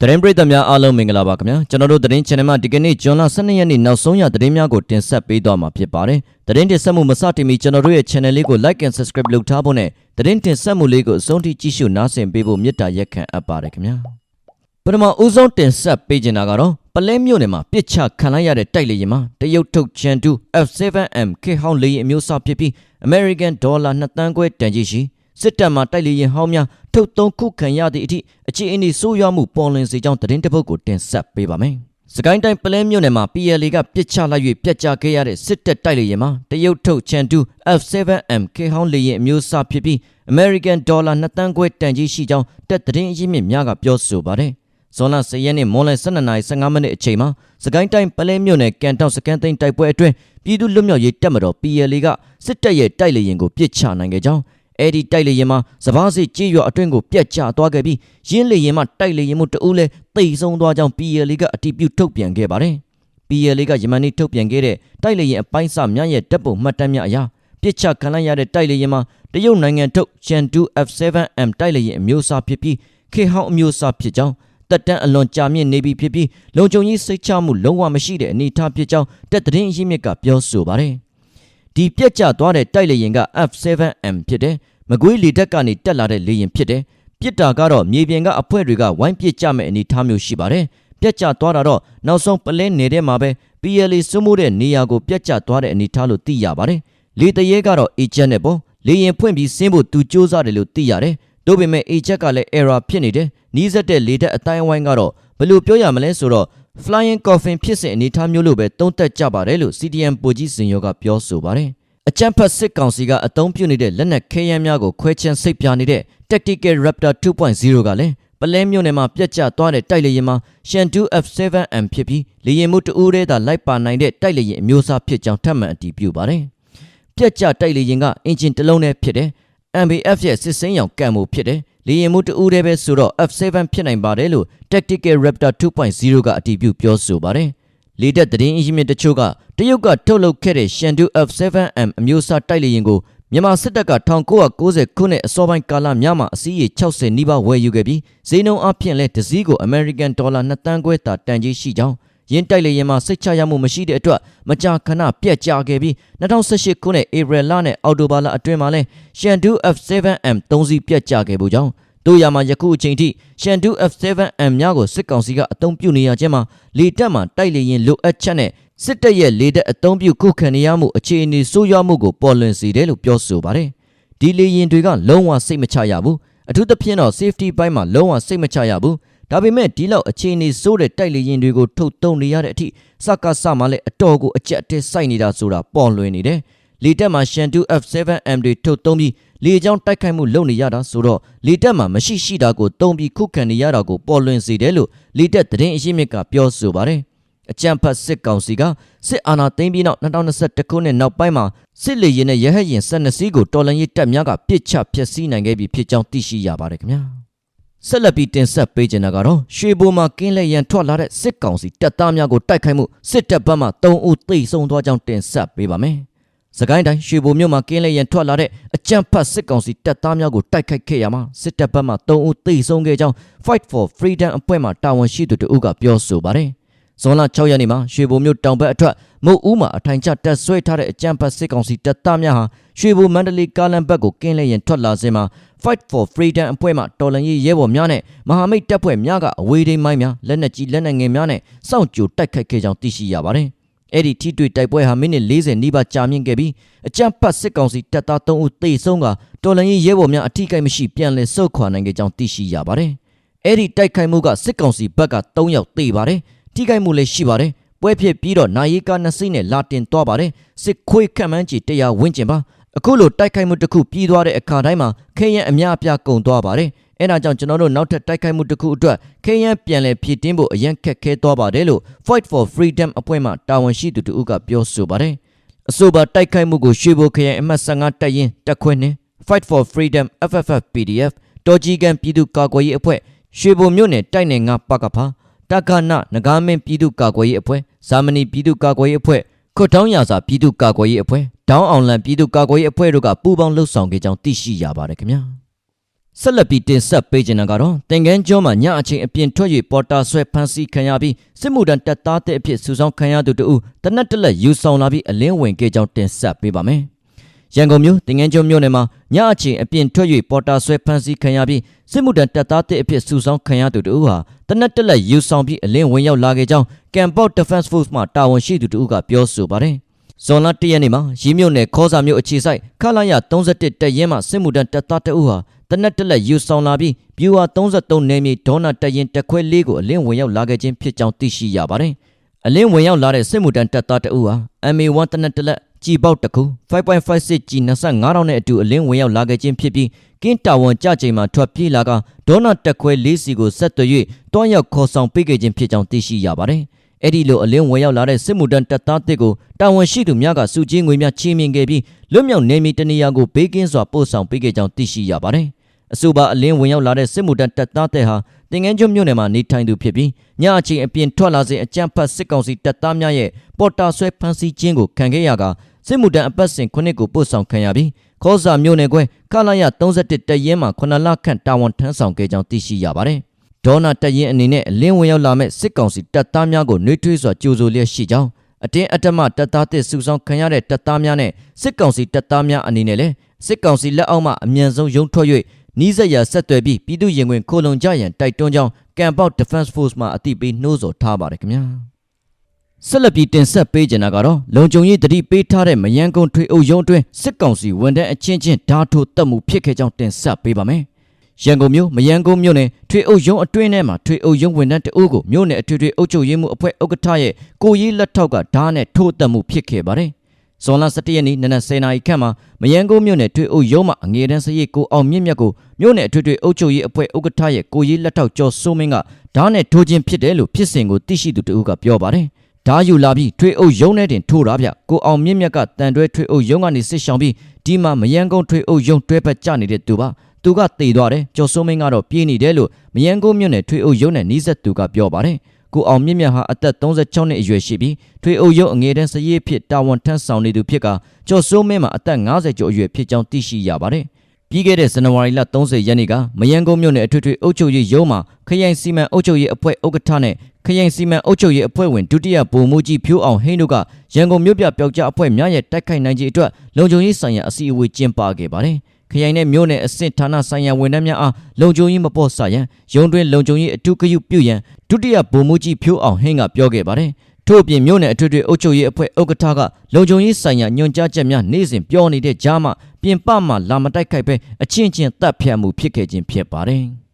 သတင်းပရိသတ်များအားလုံးမင်္ဂလာပါခင်ဗျာကျွန်တော်တို့သတင်း channel မှာဒီကနေ့ဇွန်လ12ရက်နေ့နောက်ဆုံးရသတင်းများကိုတင်ဆက်ပေးသွားမှာဖြစ်ပါတယ်သတင်းတင်ဆက်မှုမစတင်မီကျွန်တော်တို့ရဲ့ channel လေးကို like and subscribe လုပ်ထားဖို့နဲ့သတင်းတင်ဆက်မှုလေးကိုအဆုံးထိကြည့်ရှုနားဆင်ပေးဖို့မေတ္တာရက်ခံအပ်ပါတယ်ခင်ဗျာပထမဦးဆုံးတင်ဆက်ပေးချင်တာကတော့ပလဲမြို့နယ်မှာပြစ်ချခံလိုက်ရတဲ့တိုက်လေယာဉ်မှာတရုတ်ထုတ်ချန်တူ F7M K ဟောင်းလေယာဉ်အမျိုးအစားဖြစ်ပြီး American Dollar 2တန်းခွဲတန်ကြီးရှိ စစ်တပ်မှတိုက်လေယာဉ်ဟောင်းများထုတ်သုံးခုခံရသည့်အထိအခြေအနေဆိုးရွားမှုပေါ်လွင်စေကြောင်းသတင်းတစ်ပုဒ်ကိုတင်ဆက်ပေးပါမယ်။စကိုင်းတိုင်းပလဲမြို့နယ်မှာ PLA ကပြစ်ချလိုက်၍ပြက်ကျခဲ့ရတဲ့စစ်တပ်တိုက်လေယာဉ်မှာတရုတ်ထုတ်ချန်တူ F7M K ဟောင်းလေယာဉ်အမျိုးအစားဖြစ်ပြီး American Dollar 2တန်းခွဲတန်ကြီးရှိကြောင်းတက်သတင်းအရင်းမြစ်များကပြောဆိုပါတယ်။ဇွန်လ10ရက်နေ့မွန်လယ်12:15မိနစ်အချိန်မှာစကိုင်းတိုင်းပလဲမြို့နယ်ကန်တောက်စကန်သိန်းတိုက်ပွဲအတွင်းပြည်သူ့လွတ်မြောက်ရေးတပ်မတော် PLA ကစစ်တပ်ရဲ့တိုက်လေယာဉ်ကိုပစ်ချနိုင်ခဲ့ကြောင်း အဲ့ဒီတိုက်လေရင်မှာစပားစစ်ကြေးရွာအတွင်းကိုပြက်ကျသွားခဲ့ပြီးရင်းလေရင်မှာတိုက်လေရင်မှုတအူးလဲတိတ်ဆုံးသွားကြောင်း PL ကအတီးပြုတ်ထုတ်ပြန်ခဲ့ပါတယ်။ PL ကယမန်နီထုတ်ပြန်ခဲ့တဲ့တိုက်လေရင်အပိုင်းစများရဲ့တပ်ပုံမှတ်တမ်းများအရာပြစ်ချခံလိုက်ရတဲ့တိုက်လေရင်မှာတရုတ်နိုင်ငံထုတ် Chengdu F7M တိုက်လေရင်အမျိုးအစားဖြစ်ပြီးခေဟောင်းအမျိုးအစားဖြစ်ကြောင်းတက်တန်းအလွန်ကြာမြင့်နေပြီဖြစ်ပြီးလုံခြုံရေးစိတ်ချမှုလုံးဝမရှိတဲ့အနေအထားဖြစ်ကြောင်းတက်သတင်းအရင်းမြစ်ကပြောဆိုပါတယ်။ဒီပြက်ကျသွားတဲ့တိုက်လေယာဉ်က F7M ဖြစ်တယ် မကွေးလေတပ်ကနေတက်လာတဲ့လေယာဉ်ဖြစ်တယ်ပြစ်တာကတော့မြေပြင်ကအဖွဲတွေကဝိုင်းပစ်ကြမဲ့အနေအထားမျိုးရှိပါတယ်ပြက်ကျသွားတာတော့နောက်ဆုံးပလဲနေတဲ့မှာပဲ PLA စွမိုးတဲ့နေရာကိုပြက်ကျသွားတဲ့အနေအထားလို့သိရပါတယ်လေတရဲကတော့ agent နဲ့ပေါ့လေရင်ဖွင့်ပြီးဆင်းဖို့သူစူးစမ်းတယ်လို့သိရတယ်။တို့ပေမဲ့ agent ကလည်း error ဖြစ်နေတယ်။နီးစပ်တဲ့လေတက်အတိုင်းအဝိုင်းကတော့ဘယ်လိုပြောရမလဲဆိုတော့ flying coffin ဖြစ်စဉ်အနေအထားမျိုးလို့ပဲသုံးသပ်ကြပါတယ်လို့ CDM ပိုကြီးစင်ရောကပြောဆိုပါတယ်။ အကြံဖတ်စစ်ကောင်စီကအသုံးပြုနေတဲ့လက်နက်ခဲယမ်းများကိုခွဲချမ်းစိတ်ပြနေတဲ့ Tactical Raptor 2.0ကလည်းပလဲမြို့နယ်မှာပြက်ကျသွားတဲ့တိုက်လေယာဉ်မှာ Shandu F7M ဖြစ်ပြီးလေယာဉ်မှုတအူးတည်းသာလိုက်ပါနိုင်တဲ့တိုက်လေယာဉ်အမျိုးအစားဖြစ်ကြောင်းထပ်မံအတည်ပြုပါတယ်။ပြက်ကျတိုက်လေယာဉ်ကအင်ဂျင်တစ်လုံးနဲ့ဖြစ်တယ်။ MBF ရဲ့စစ်စင်းရောင်ကံမှုဖြစ်တယ်။လေယာဉ်မှုတအူးတည်းပဲဆိုတော့ F7 ဖြစ်နိုင်ပါတယ်လို့ Tactical Raptor 2.0ကအတည်ပြုပြောဆိုပါတယ်။ လေတပ်သတင်းအရင်းမြစ်တချို့ကတရုတ်ကထုတ်လုပ်ခဲ့တဲ့ Shandu F7M အမျိုးအစားတိုက်လေယာဉ်ကိုမြန်မာစစ်တပ်က1990ခုနှစ်အစောပိုင်းကာလများမှာအစီးရေ60နီးပါးဝယ်ယူခဲ့ပြီးဈေးနှုန်းအပြင်လဲတစ်စီးကို American Dollar 2တန်းခွဲသာတန်ကြေးရှိကြောင်းရင်းတိုက်လေရင်မှာစိတ်ချရမှုမရှိတဲ့အတွက်မကြာခဏပြက်ကျခဲ့ပြီး2018ခုနှစ်ဧပြီလနဲ့အောက်တိုဘာလအတွင်းမှာလဲ Shandu F7M 3စီးပြက်ကျခဲ့မှုကြောင့် တို့ရမှာယခုအချိန်ထိ Shandu F7M များကိုစစ်ကောင်စီကအုံပြုနေရခြင်းမှာလေတပ်မှတိုက်လေရင်လိုအပ်ချက်နဲ့စစ်တပ်ရဲ့လေတပ်အုံပြုခုခံရမှုအခြေအနေဆိုးရွားမှုကိုပေါ်လွင်စေတယ်လို့ပြောဆိုပါတယ်။ဒီလေရင်တွေကလုံးဝစိတ်မချရဘူး။အထူးသဖြင့်တော့ safety ဘိုင်းမှာလုံးဝစိတ်မချရဘူး။ဒါပေမဲ့ဒီလောက်အခြေအနေဆိုးတဲ့တိုက်လေရင်တွေကိုထုတ်သုံးနေရတဲ့အထိစကားစမှလည်းအတော်ကိုအကြက်အတဲစိုက်နေတာဆိုတာပေါ်လွင်နေတယ်။ လေတပ်မှာ Shandu F7M တွေထုတ်သုံးပြီးလေကြောင်းတိုက်ခိုက်မှုလုပ်နေရတာဆိုတော့လေတပ်မှာမရှိရှိတာကိုတုံပြီးခုခံနေရတာကိုပေါ်လွင်စေတယ်လို့လေတပ်သတင်းအရင်းမြစ်ကပြောဆိုပါတယ်။အကြံဖတ်စစ်ကောင်စီကစစ်အာဏာသိမ်းပြီးနောက်2021ခုနှစ်နောက်ပိုင်းမှာစစ်လေရင်နဲ့ရဟတ်ရင်12စီးကိုတော်လန်ရေးတပ်များကပစ်ချဖျက်ဆီးနိုင်ခဲ့ပြီဖြစ်ကြောင်းသိရှိရပါတယ်ခင်ဗျာဆက်လက်ပြီးတင်ဆက်ပေးချင်တာကတော့ရွှေဘိုမှာကင်းလက်ရန်ထွက်လာတဲ့စစ်ကောင်စီတပ်သားများကိုတိုက်ခိုက်မှုစစ်တပ်ဘက်မှ3ဦးသေဆုံးသွားကြောင်းတင်ဆက်ပေးပါမယ် စကိုင်းတိုင်းရွှေဘိုမြို့မှာကင်းလက်ရန်ထွက်လာတဲ့အကြံဖတ်စစ်ကောင်စီတပ်သားများကိုတိုက်ခိုက်ခဲ့ရမှာစစ်တပ်ဘက်မှ3ဦးသေဆုံးခဲ့ကြောင်း Fight for Freedom အဖွဲ့မှတာဝန်ရှိသူတို့ကပြောဆိုပါတယ်။ဇွန်လ6ရက်နေ့မှာရွှေဘိုမြို့တောင်ဘက်အထက်မုတ်ဦးမှာအထိုင်ချတက်ဆွဲထားတဲ့အကြံပတ်စစ်ကောင်စီတပ်သားများဟာရွှေဘိုမန္တလေးကားလမ်းဘက်ကိုကင်းလဲရင်ထွက်လာစဉ်မှာ Fight for Freedom အဖွဲ့မှတော်လှန်ရေးရဲဘော်များနဲ့မဟာမိတ်တပ်ဖွဲ့များကအဝေးထိန်းမိုင်းများလက်နက်ကြီးလက်နက်ငယ်များနဲ့စောင့်ကြိုတိုက်ခိုက်ခဲ့ကြောင်းသိရှိရပါတယ်။ အဲ့ဒီထိတွေ့တိုက်ပွဲဟာမိနစ်40နီးပါးကြာမြင့်ခဲ့ပြီးအကြံပတ်စစ်ကောင်စီတပ်သား3ဦးသေဆုံးကတော်လှန်ရေးရဲဘော်များအထိကိမရှိပြန်လည်ဆုတ်ခွာနိုင်ခဲ့ကြောင်းသိရှိရပါတယ်။အဲ့ဒီတိုက်ခိုက်မှုကစစ်ကောင်စီဘက်က3ယောက်သေပါတယ်။ထိခိုက်မှုလည်းရှိပါတယ်ပွဲဖြစ်ပြီးတော့နိုင်ရီကာနှစ်စိမ့်နဲ့လာတင်သွားပါတယ်စစ်ခွေးခန့်မှန်းကြီးတရားဝင့်ကျင်ပါအခုလိုတိုက်ခိုက်မှုတစ်ခုပြီးသွားတဲ့အခါတိုင်းမှာခဲယံအများအပြားကုန်သွားပါတယ် အဲဒါကြောင့်ကျွန်တော်တို့နောက်ထပ်တိုက်ခိုက်မှုတစ်ခုအတွက်ခဲယံပြန်လည်ဖြည့်တင်းဖို့အရန်ခက်ခဲသွားပါတယ်လို့ Fight for Freedom အဖွဲ့မှတာဝန်ရှိသူတို့ကပြောဆိုပါတယ်အဆိုပါတိုက်ခိုက်မှုကိုရွှေဘိုခရိုင်အမှတ်15တပ်ရင်းတပ်ခွင်းနဲ့ Fight for Freedom FFF PDF တော်ကြီးကန်ပြည်သူ့ကာကွယ်ရေးအဖွဲ့ရွှေဘိုမြို့နယ်တိုက်နယ်ငါပကဖာတက္ကနနဂါမင်းပြည်သူ့ကာကွယ်ရေးအဖွဲ့ဇာမနီပြည်သူ့ကာကွယ်ရေးအဖွဲ့ခွတ်တောင်းရာစာပြည်သူ့ကာကွယ်ရေးအဖွဲ့ဒေါင်းအောင်လန်ပြည်သူ့ကာကွယ်ရေးအဖွဲ့တို့ကပူးပေါင်းလှုပ်ဆောင်ခဲ့ကြောင်းသိရှိရပါတယ်ခင်ဗျာ ဆက်လက်ပြီးတင်ဆက်ပေးခြင်းကတော့တင်ကန်းကျောမှာညအချိန်အပြင်ထွက်၍ပေါ်တာဆွဲဖမ်းဆီးခံရပြီးစစ်မှုထမ်းတပ်သားတဲ့အဖြစ်စုဆောင်ခံရသူတို့တနက်တလက်ယူဆောင်လာပြီးအလင်းဝင်ခဲ့ကြောင်းတင်ဆက်ပေးပါမယ်။ရန်ကုန်မြို့တင်ကန်းကျောမြို့နယ်မှာညအချိန်အပြင်ထွက်၍ပေါ်တာဆွဲဖမ်းဆီးခံရပြီးစစ်မှုထမ်းတပ်သားတဲ့အဖြစ်စုဆောင်ခံရသူတို့ဟာတနက်တလက်ယူဆောင်ပြီးအလင်းဝင်ရောက်လာခဲ့ကြောင်းကမ်ပေါ Defense Force မှတာဝန်ရှိသူတို့ကပြောဆိုပါတယ်။ဇွန်လ၁ရက်နေ့မှာရီမြို့နယ်ခေါစာမြို့အခြေဆိုင်ခလာရ31တပ်ရင်းမှစစ်မှုထမ်းတပ်သားတအုပ်ဟာ တနက်တက်လက်ယူဆောင်လာပြီးပြူဟာ33နယ်မြေဒေါနာတရင်တက်ခွဲလေးကိုအလင်းဝင်ရောက်လာခဲ့ခြင်းဖြစ်ကြောင်းသိရှိရပါတယ်။အလင်းဝင်ရောက်လာတဲ့စစ်မှုထမ်းတပ်သားတအုပ်ဟာ MA1 တနက်တက်လက်ကြည်ပေါက်တစ်ခု5.56 G 25တောင်နဲ့အတူအလင်းဝင်ရောက်လာခဲ့ခြင်းဖြစ်ပြီးကင်းတာဝန်ကြချိန်မှာထွက်ပြေးလာကဒေါနာတက်ခွဲလေးစီကိုဆက်သွယ်၍တွန်းရောက်ခေါ်ဆောင်ပေးခဲ့ခြင်းဖြစ်ကြောင်းသိရှိရပါတယ်။အဲ့ဒီလိုအလင်းဝင်ရောက်လာတဲ့စစ်မှုထမ်းတပ်သားတစ်ကိုတာဝန်ရှိသူများကစုချင်းငွေများချီးမြှင့်ခဲ့ပြီးလွတ်မြောက်နေမီတနေရာကိုဘေးကင်းစွာပို့ဆောင်ပေးခဲ့ကြောင်းသိရှိရပါတယ်။ အဆိုပါအလင်းဝင်ရောက်လာတဲ့စစ်မှုထမ်းတပ်သားတဲ့ဟာတင်ငန်းကျွန်းမြို့နယ်မှာနေထိုင်သူဖြစ်ပြီးညအချိန်အပြင်ထွက်လာစဉ်အကြမ်းဖက်စစ်ကောင်စီတပ်သားများရဲ့ပေါ်တာဆွဲဖမ်းဆီးခြင်းကိုခံခဲ့ရကစစ်မှုထမ်းအပတ်စဉ်ခုနှစ်ကိုပို့ဆောင်ခံရပြီးခေါ်စာမြို့နယ်ကွဲခလာရ31တပ်ရင်းမှာ9လခန့်တာဝန်ထမ်းဆောင်ခဲ့ကြောင်းသိရှိရပါတယ်။ဒေါနာတပ်ရင်းအနေနဲ့အလင်းဝင်ရောက်လာမဲ့စစ်ကောင်စီတပ်သားများကိုနှွေးထွေးစွာကြိုဆိုလျက်ရှိကြောင်းအတင်းအဓမ္မတပ်သားတစ်စုဆောင်ခံရတဲ့တပ်သားများနဲ့စစ်ကောင်စီတပ်သားများအနေနဲ့လည်းစစ်ကောင်စီလက်အောက်မှအမြန်ဆုံးရုံထွက်၍ နီးစပ်ရာဆက်သွယ်ပြီးပြည်သူရင်ဝင်ခိုလုံကြရန်တိုက်တွန်းကြောင်းကမ်ပေါ Defense Force မှအသိပေးနှိုးဆော်ထားပါတယ်ခင်ဗျာဆက်လက်ပြီးတင်ဆက်ပေးကြတာကတော့လုံခြုံရေးတတိပေးထားတဲ့မယန်းကုန်းထွေအုပ်ရုံးအတွင်းစစ်ကောင်စီဝန်ထမ်းအချင်းချင်းဓာတ်ထိုးတက်မှုဖြစ်ခဲ့ကြောင်းတင်ဆက်ပေးပါမယ်ရန်ကုန်မြို့မယန်းကုန်းမြို့နယ်ထွေအုပ်ရုံးအတွင်းထဲမှာထွေအုပ်ရုံးဝန်ထမ်းတအုပ်ကိုမြို့နယ်အထွေထွေအုပ်ချုပ်ရေးမှုအဖွဲ့ဥက္ကဋ္ဌရဲ့ကိုကြီးလက်ထောက်ကဓာတ်နဲ့ထိုးတက်မှုဖြစ်ခဲ့ပါတယ်။ ဇွန်လ17ရက်နေ့နနက်10:00နာရီခန့်မှာမယန်းကုန်းမြို့နယ်ထွေအုပ်ရုံးမှာအငယ်တန်းစရိတ်ကိုအောင်မြင့်မြတ်ကိုမြို့နယ်အထွေထွေအုပ်ချုပ်ရေးအဖွဲ့ဥက္ကဋ္ဌရဲ့ကိုကြီးလက်ထောက်ကျော်စိုးမင်းကဓာတ်နဲ့ထိုးခြင်းဖြစ်တယ်လို့ဖြစ်စဉ်ကိုသိရှိသူတအုပ်ကပြောပါတယ်။ဓာယူလာပြီးထွေအုပ်ရုံးနဲ့တင်ထိုးတာဗျကိုအောင်မြင့်မြတ်ကတန်တွဲထွေအုပ်ရုံးကနေစစ်ဆောင်ပြီးဒီမှာမယန်းကုန်းထွေအုပ်ရုံးတွဲပတ်ကြနေတဲ့သူပါသူကတေသွားတယ်ကျော်စိုးမင်းကတော့ပြေးနေတယ်လို့မယန်းကုန်းမြို့နယ်ထွေအုပ်ရုံးနဲ့နီးစပ်သူကပြောပါတယ် ကိုအောင်မြင့်မြတ်ဟာအသက်36နှစ်အရွယ်ရှိပြီးထွေအုပ်ရုံးအငယ်တန်းစရေးဖြစ်တာဝန်ထမ်းဆောင်နေသူဖြစ်ကကျော်စိုးမင်းမှာအသက်50ကျော်အရွယ်ဖြစ်ကြောင်းသိရှိရပါတယ်ပြီးခဲ့တဲ့ဇန်နဝါရီလ30ရက်နေ့ကမယန်းကုန်းမြို့နယ်အထွေထွေအုပ်ချုပ်ရေးရုံးမှာခရိုင်စီမံအုပ်ချုပ်ရေးအဖွဲ့ဥက္ကဋ္ဌနဲ့ခရိုင်စီမံအုပ်ချုပ်ရေးအဖွဲ့ဝင်ဒုတိယဗိုလ်မှူးကြီးဖြိုးအောင်ဟိန်းတို့ကရန်ကုန်မြို့ပြပျောက်ကြားအဖွဲ့များရဲ့တိုက်ခိုက်နိုင်ခြင်းအတွက်လုံခြုံရေးဆိုင်ရာအစည်းအဝေးကျင်းပခဲ့ပါတယ်။ ခရိုင်နဲ့မြို့နယ်အဆင့်ဌာနဆိုင်ရာဝန်ထမ်းများအားလုံခြုံရေးမပေါ်ဆရန်ရုံးတွင်လုံခြုံရေးအထူးဂရုပြုရန်ဒုတိယဗိုလ်မှူးကြီးဖြိုးအောင်ဟင်းကပြောခဲ့ပါတယ်။ထို့အပြင်မြို့နယ်အထွေထွေအုပ်ချုပ်ရေးအဖွဲ့ဥက္ကဋ္ဌကလုံခြုံရေးဆိုင်ရာညွှန်ကြားချက်များနေ့စဉ်ပြောနေတဲ့ကြားမှာပြင်ပမှလာမတိုက်ခိုက်ပဲအချင်းချင်းတပ်ဖြတ်မှုဖြစ်ခဲ့ခြင်းဖြစ်ပါတယ်။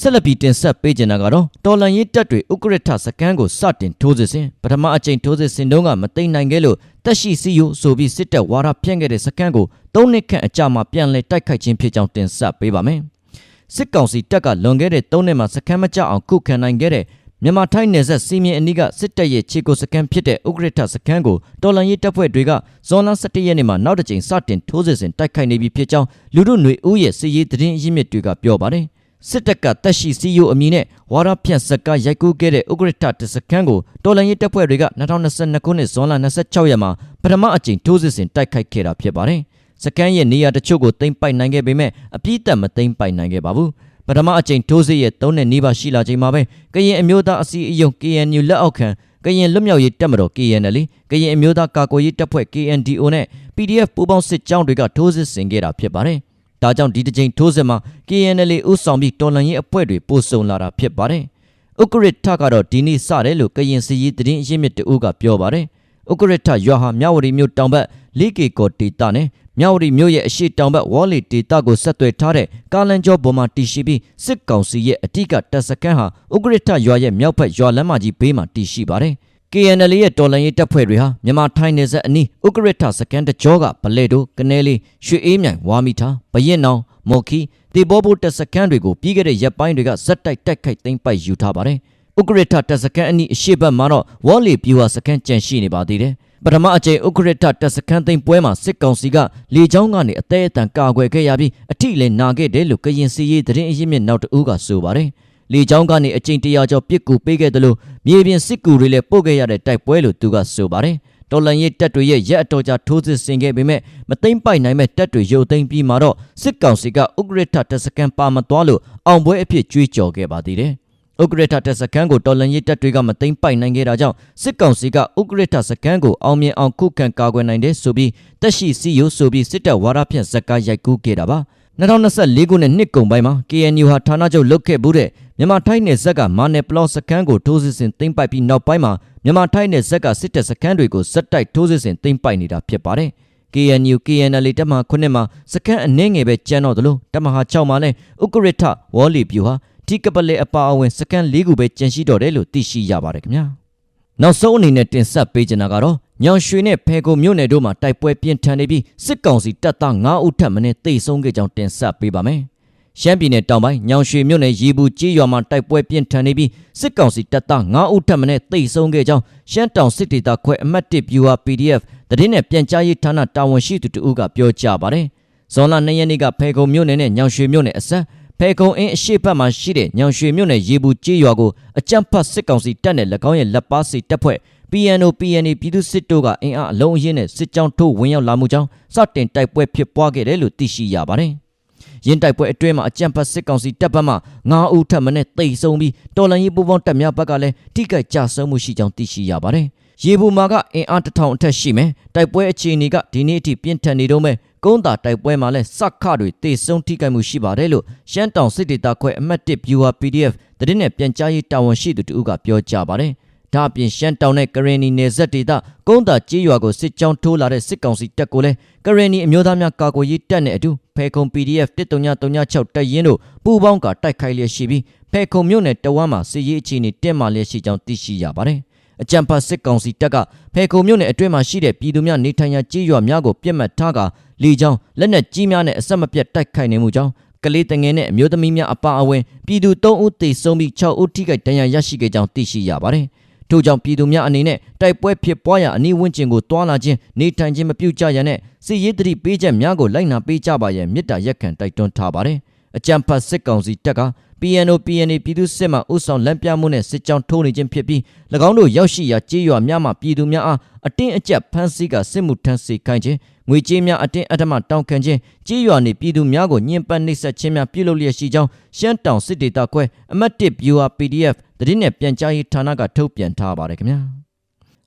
ဆက်လက်ပြီးတင်ဆက်ပေးကြတာကတော့တော်လန်ရေးတပ်တွေဥက္ကရထစကန်ကိုစတင်ထိုးစစ်စဉ်ပထမအကြိမ်ထိုးစစ်စဉ်တုန်းကမသိမ်းနိုင်ခဲ့လို့တက်ရှိစီယိုဆိုပြီးစစ်တပ်ဝါဒဖြန့်ခဲ့တဲ့စကန်ကို၃နှစ်ခန့်အကြာမှာပြန်လည်တိုက်ခိုက်ခြင်းဖြစ်ကြောင်းတင်ဆက်ပေးပါမယ်။စစ်ကောင်စီတပ်ကလွန်ခဲ့တဲ့၃နှစ်မှာစကန်မကြအောင်ခုခံနိုင်ခဲ့တဲ့မြန်မာထိုင်းနယ်စပ်စီမင်းအနီးကစစ်တပ်ရဲ့ခြေကိုစကန်ဖြစ်တဲ့ဥက္ကရထစကန်ကိုတော်လန်ရေးတပ်ဖွဲ့တွေကဇွန်လ17ရက်နေ့မှာနောက်တစ်ကြိမ်စတင်ထိုးစစ်ဆင်တိုက်ခိုက်နေပြီဖြစ်ကြောင်းလူတို့ຫນွေဦးရဲ့စစ်ရေးသတင်းအရင်းမြစ်တွေကပြောပါတယ်။ စစ်တပ်ကတက်ရှိစီယိုအမည်နဲ့ဝါရဖြန့်စကားရိုက်ကူးခဲ့တဲ့ဥက္ကရထတစကန်ကိုတော်လန်ရေးတပ်ဖွဲ့တွေက2022ခုနှစ်ဇွန်လ26ရက်မှာပထမအကြိမ်ထိုးစစ်ဆင်တိုက်ခိုက်ခဲ့တာဖြစ်ပါတယ်။စကန်ရဲ့နေရာတချို့ကိုသိမ်းပိုက်နိုင်ခဲ့ပေမဲ့အပြည့်အသက်မသိမ်းပိုက်နိုင်ခဲ့ပါဘူး။ပထမအကြိမ်ထိုးစစ်ရဲ့၃နှစ်နီးပါးရှိလာချိန်မှာပဲကရင်အမျိုးသားအစည်းအရုံး KNU လက်အောက်ခံကရင်လွတ်မြောက်ရေးတပ်မတော် KNL ကရင်အမျိုးသားကာကွယ်ရေးတပ်ဖွဲ့ KNDO နဲ့ PDF ပူးပေါင်းစစ်ကြောင်းတွေကထိုးစစ်ဆင်ခဲ့တာဖြစ်ပါတယ်။ ဒါကြောင့်ဒီတစ်ချိန်ထိုးစစ်မှာ KNL ဥဆောင်ပြီးတော်လှန်ရေးအဖွဲ့တွေပို့ဆုံလာတာဖြစ်ပါတယ်။ဥက္ကရထကတော့ဒီနေ့စတယ်လို့ကရင်စီရေးသတင်းအရင်းမြစ်တအုပ်ကပြောပါတယ်။ဥက္ကရထရွာဟာမြဝတီမြို့တောင်ဘက်လေးကေကော်ဒေတာနဲ့မြဝတီမြို့ရဲ့အရှိတောင်ဘက်ဝေါ်လီဒေတာကိုဆက်သွယ်ထားတဲ့ကားလန်ကျောပေါ်မှာတည်ရှိပြီးစစ်ကောင်စီရဲ့အတိကတပ်စခန်းဟာဥက္ကရထရွာရဲ့မြောက်ဘက်ရွာလမ်းမကြီးဘေးမှာတည်ရှိပါတယ်။ KNL ရဲ့တော်လှန်ရေးတပ်ဖွဲ့တွေဟာမြန်မာထိုင်းနယ်စပ်အနီးဥက္ကရထစကန်တကြောကဗလဲတို့ကနေလေးရွှေအေးမြိုင်ဝါမီထာဘရင်နောင်မော်ခီတေဘောဘိုတပ်စကန်တွေကိုပြီးခဲ့တဲ့ရက်ပိုင်းတွေကဇက်တိုက်တိုက်ခိုက်သိမ်းပိုက်ယူထားပါတယ်။ဥက္ကရထတပ်စကန်အနီးအရှိတ်ဘက်မှာတော့ဝေါ်လီပြူဟာစကန်ကြန့်ရှိနေပါသေးတယ်။ပထမအကြိမ်ဥက္ကရထတပ်စကန်သိမ်းပွဲမှာစစ်ကောင်စီကလေကြောင်းကနေအသေးအတန်ကာကွယ်ခဲ့ရပြီးအထိလည်းနာခဲ့တယ်လို့ကရင်စီရေးသတင်းအရင်းမြစ်နောက်တဦးကဆိုပါတယ်။ လေကြောင်းကနေအကြိမ်တရာကျော်ပစ်ကူပေးခဲ့တယ်လို့မြေပြင်စစ်ကူတွေလည်းပို့ခဲ့ရတဲ့တိုက်ပွဲလို့သူကဆိုပါတယ်တော်လန်ရေးတပ်တွေရဲ့ရက်အတော်ကြာထိုးစစ်ဆင်ခဲ့ပေမဲ့မသိမ့်ပိုက်နိုင်မဲ့တပ်တွေရုပ်သိမ်းပြီးမှတော့စစ်ကောင်စီကဥက္ကရထတပ်စခန်းပါမသွားလို့အောင်ပွဲအဖြစ်ကြွေးကြော်ခဲ့ပါသေးတယ်။ဥက္ကရထတပ်စခန်းကိုတော်လန်ရေးတပ်တွေကမသိမ့်ပိုက်နိုင်ခဲ့တာကြောင့်စစ်ကောင်စီကဥက္ကရထစခန်းကိုအောင်မြင်အောင်ခုခံကာကွယ်နိုင်တယ်ဆိုပြီးတက်ရှိစီယိုဆိုပြီးစစ်တပ်ဝါဒဖြန့်ဇက်ကားရိုက်ကူးခဲ့တာပါ။ 2024ခုနှစ်နှစ်ကုန်ပိုင်းမှာ KNU ဟာဌာနချုပ်လုတ်ခဲ့မှုတဲ့မြန်မာထိုင်းနယ်ဇက်ကမာနယ်ပလော့စခန်းကိုထိုးစစ်ဆင်သိမ်းပိုက်ပြီးနောက်ပိုင်းမှာမြန်မာထိုင်းနယ်ဇက်ကစစ်တပ်စခန်းတွေကိုဇက်တိုက်ထိုးစစ်ဆင်သိမ်းပိုက်နေတာဖြစ်ပါတယ်။ KNU KNL တပ်မဟာ9မှာစခန်းအနှင်းငယ်ပဲကျန်တော့သလိုတပ်မဟာ6မှာလည်းဥက္ကရထဝေါ်လီပြူဟာထိကပလေအပါအဝင်စခန်း၄ခုပဲကျန်ရှိတော့တယ်လို့သိရှိရပါတယ်ခင်ဗျာ။နောက်ဆုံးအနေနဲ့တင်ဆက်ပေးချင်တာကတော့ ညောင်ရွှေနဲ့ဖဲခုံမြို့နယ်တို့မှာတိုက်ပွဲပြင်းထန်နေပြီးစစ်ကောင်စီတပ်သား9ဦးထပ်မံတေဆုံးခဲ့ကြောင်းတင်ဆက်ပေးပါမယ်။ရှမ်းပြည်နယ်တောင်ပိုင်းညောင်ရွှေမြို့နယ်ရီဘူးကြီးရွာမှာတိုက်ပွဲပြင်းထန်နေပြီးစစ်ကောင်စီတပ်သား9ဦးထပ်မံတေဆုံးခဲ့ကြောင်းရှမ်းတောင်စစ်ဒေသခွဲအမှတ်1 Viewer PDF သတင်းနဲ့ပြန်ကြားရေးဌာနတာဝန်ရှိသူတဦးကပြောကြားပါတယ်။ဇွန်လ2ရက်နေ့ကဖဲခုံမြို့နယ်နဲ့ညောင်ရွှေမြို့နယ်အစပ်ဖဲကုံအင်းအရှိတ်ဘက်မှာရှိတဲ့ညောင်ရွှေမြို့နယ်ရေဘူးကြေးရွာကိုအကြမ်းဖက်စစ်ကောင်စီတပ်နဲ့၎င်းရဲ့လက်ပါစီတပ်ဖွဲ့ PNO PNA ပြည်သူစစ်တို့ကအင်အားအလုံးအရင်းနဲ့စစ်ကြောင်းထိုးဝင်ရောက်လာမှုကြောင့်စတင်တိုက်ပွဲဖြစ်ပွားခဲ့တယ်လို့သိရှိရပါတယ်။ရင်းတိုက်ပွဲအတွင်းမှာအကြမ်းဖက်စစ်ကောင်စီတပ်ဘက်မှ9ဦးထပ်မံနဲ့တိတ်ဆုံးပြီးတော်လန်ရေးပူပေါင်းတပ်များဘက်ကလည်းထိခိုက်ကြဆုံးမှုရှိကြောင်းသိရှိရပါတယ်။ရေဘူးမာကအင်အားတစ်ထောင်အထက်ရှိမယ်။တိုက်ပွဲအခြေအနေကဒီနေ့အထိပြင်းထန်နေတော့မယ်ကုန်းတာတိုက်ပွဲမှာလည်းစက်ခတွေတေဆုံးထိခိုက်မှုရှိပါတယ်လို့ရှမ်းတောင်စစ်ဒေသခွဲအမှတ်1 Viewer PDF သတင်းနဲ့ပြန်ကြားရေးတာဝန်ရှိသူတူကပြောကြားပါတယ်။ ဒါအပြင်ရှမ်းတောင်နဲ့ကရင်နီနယ်စပ်ဒေသကုန်းတာကြေးရွာကိုစစ်ကြောင်းထိုးလာတဲ့စစ်ကောင်စီတပ်ကိုလည်းကရင်နီအမျိုးသားများကာကွယ်ရေးတပ်နဲ့အတူဖဲခုံ PDF 13936တပ်ရင်းတို့ပူးပေါင်းကတိုက်ခိုက်လျက်ရှိပြီးဖဲခုံမြို့နယ်တဝမ်းမှာစစ်ရေးအခြေအနေတင်းမာလျက်ရှိကြောင်းသိရှိရပါတယ်။အကြံဖတ်စစ်ကောင်စီတပ်ကဖဲခုံမြို့နယ်အတွင်းမှာရှိတဲ့ပြည်သူများနေထိုင်ရာကြေးရွာများကိုပြစ်မှတ်ထားကလေကြောင်းလက်နက်ကြီးများနဲ့အဆက်မပြတ်တိုက်ခိုက်နေမှုကြောင့်ကလေးတငယ်နဲ့အမျိုးသမီးများအပါအဝင်ပြည်သူ3ဦးသေဆုံးပြီး6ဦးထိခိုက်ဒဏ်ရာရရှိခဲ့ကြောင်းသိရှိရပါတယ်။ ထို့ကြောင့်ပြည်သူများအနေနဲ့တိုက်ပွဲဖြစ်ပွားရာအနီးဝန်းကျင်ကိုတွာလာခြင်းနေထိုင်ခြင်းမပြုကြရနဲ့စစ်ရေးတတိပေးချက်များကိုလိုက်နာပေးကြပါရန်မြစ်တာရက်ခံတိုက်တွန်းထားပါတယ်။အကြံဖတ်စစ်ကောင်စီတပ်က PNO PNA ပြည်သူစစ်မှဥဆောင်လမ်းပြမှုနဲ့စစ်ကြောင်းထိုးနေခြင်းဖြစ်ပြီး၎င်းတို့ရောက်ရှိရာကြေးရွာများမှပြည်သူများအားအတင်းအကျပ်ဖမ်းဆီးကစစ်မှုထမ်းစေခိုင်းခြင်း ငွေကြေးများအတင်းအဓမ္မတောင်းခံခြင်းကြေးရွာနေပြည်သူများကိုညှဉ်းပန်းနှိပ်စက်ခြင်းများပြုလုပ်လျက်ရှိကြောင်းရှမ်းတောင်စစ်ဒေသခွဲအမှတ်1 Viewer PDF သတင်းနဲ့ပြန်ကြားရေးဌာနကထုတ်ပြန်ထားပါတယ်ခင်ဗျာ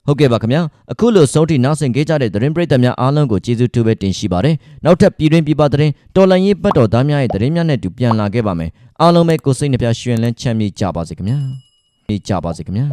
ဟုတ်ကဲ့ပါခင်ဗျာအခုလိုဆုံးထိနောက်ဆင်ခဲ့ကြတဲ့သတင်းပရိသတ်များအားလုံးကိုကျေးဇူးတူပဲတင်ရှိပါတယ်နောက်ထပ်ပြည်တွင်းပြည်ပသတင်းတော်လန်ရေးပတ်တော်သားများရဲ့သတင်းများနဲ့တူပြန်လာခဲ့ပါမယ်အားလုံးပဲကိုယ်စိတ်နှပြရှင်လန်းချမ်းမြေ့ကြပါစေခင်ဗျာကြပါစေခင်ဗျာ